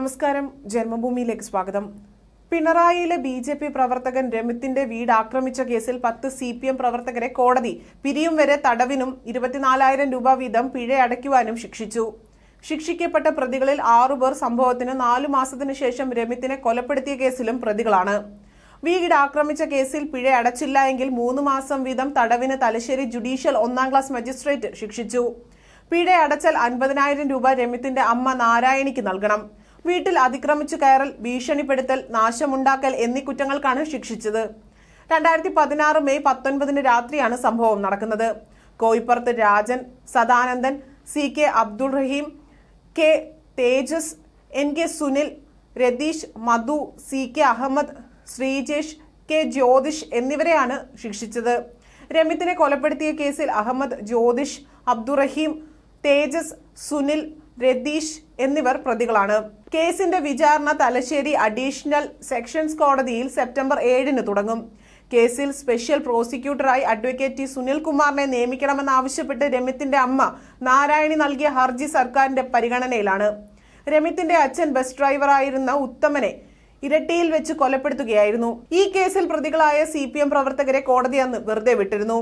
നമസ്കാരം. ജന്മഭൂമിയിലേക്ക് സ്വാഗതം. പിണറായിയിലെ B J P പ്രവർത്തകൻ രമിത്തിന്റെ വീട് ആക്രമിച്ച കേസിൽ പത്ത് സി പി എം പ്രവർത്തകരെ കോടതി പിരിയും വരെ തടവിനും ഇരുപത്തിനാലായിരം രൂപ വീതം പിഴ അടയ്ക്കുവാനും ശിക്ഷിച്ചു. ശിക്ഷിക്കപ്പെട്ട പ്രതികളിൽ ആറുപേർ സംഭവത്തിന് നാലു മാസത്തിനു ശേഷം രമിത്തിനെ കൊലപ്പെടുത്തിയ കേസിലും പ്രതികളാണ്. വീട് ആക്രമിച്ച കേസിൽ പിഴ അടച്ചില്ല എങ്കിൽ മൂന്ന് മാസം വീതം തടവിന് തലശ്ശേരി ജുഡീഷ്യൽ ഒന്നാം ക്ലാസ് മജിസ്ട്രേറ്റ് ശിക്ഷിച്ചു. പിഴ അടച്ചാൽ അൻപതിനായിരം രൂപ രമിത്തിന്റെ അമ്മ നാരായണിക്ക് നൽകണം. വീട്ടിൽ അതിക്രമിച്ചു കയറൽ ഭീഷണിപ്പെടുത്തൽ നാശമുണ്ടാക്കൽ എന്നീ കുറ്റങ്ങൾക്കാണ് ശിക്ഷിച്ചത്. രണ്ടായിരത്തി പതിനാറ് മെയ് പത്തൊൻപതിന് രാത്രിയാണ് സംഭവം നടക്കുന്നത്. കോയിപ്പുറത്ത് Rajan Sadanandan C K Abdul Rahim K Thejas N K Sunil Ratheesh Madhu C K Ahammed Sreejesh K Jyothish എന്നിവരെയാണ് ശിക്ഷിച്ചത്. രമിത്തിനെ കൊലപ്പെടുത്തിയ കേസിൽ അഹമ്മദ് ജ്യോതിഷ് അബ്ദുറഹീം തേജസ് സുനിൽ രതീഷ് എന്നിവർ പ്രതികളാണ്. കേസിന്റെ വിചാരണ തലശ്ശേരി അഡീഷണൽ സെക്ഷൻസ് കോടതിയിൽ സെപ്റ്റംബർ ഏഴിന് തുടങ്ങും. കേസിൽ സ്പെഷ്യൽ പ്രോസിക്യൂട്ടറായി അഡ്വക്കേറ്റ് ടി സുനിൽകുമാറിനെ നിയമിക്കണമെന്നാവശ്യപ്പെട്ട് രമിത്തിന്റെ അമ്മ നാരായണി നൽകിയ ഹർജി സർക്കാരിന്റെ പരിഗണനയിലാണ്. രമിത്തിന്റെ അച്ഛൻ ബസ് ഡ്രൈവറായിരുന്ന ഉത്തമനെ ഇരട്ടിയിൽ വെച്ച് കൊലപ്പെടുത്തുകയായിരുന്നു. ഈ കേസിൽ പ്രതികളായ സി പ്രവർത്തകരെ കോടതി അന്ന് വെറുതെ വിട്ടിരുന്നു.